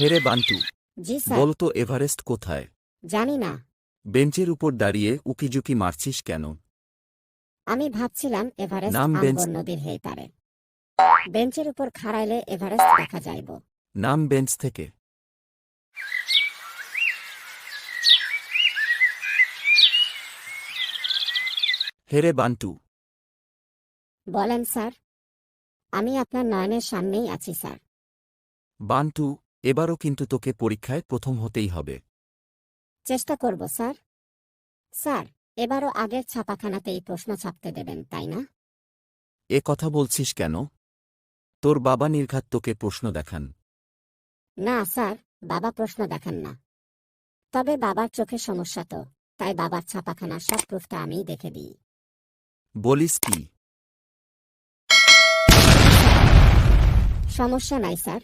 হেরে বান্টু জি স্যার। বলতো এভারেস্ট কোথায়? জানি না। বেঞ্চের উপর দাঁড়িয়ে উকিঝুঁকি মারছিস কেন? আমি ভাবছিলাম এভারেস্ট নাম বেঞ্চ- আম্বর নদীর হেই পারে। বেঞ্চের উপর খাড়াইলে এভারেস্ট দেখা যাইব। নাম বেঞ্চ থেকে। হেরে বান্টু। বলেন স্যার আমি আপনার নয়নের সামনেই আছি স্যার। বান্টু এবারও কিন্তু তোকে পরীক্ষায় প্রথম হতেই হবে। চেষ্টা করব স্যার। স্যার এবারও আগের ছাপাখানাতেই প্রশ্ন ছাপতে দেবেন তাই না? এ কথা বলছিস কেন? তোর বাবা নির্ঘাত তোকে প্রশ্ন দেখান। না স্যার বাবা প্রশ্ন দেখান না। তবে বাবার চোখে সমস্যা তো তাই বাবার ছাপাখানার সব প্রুফটা আমিই দেখে দিই। বলিস কি? সমস্যা নাই স্যার।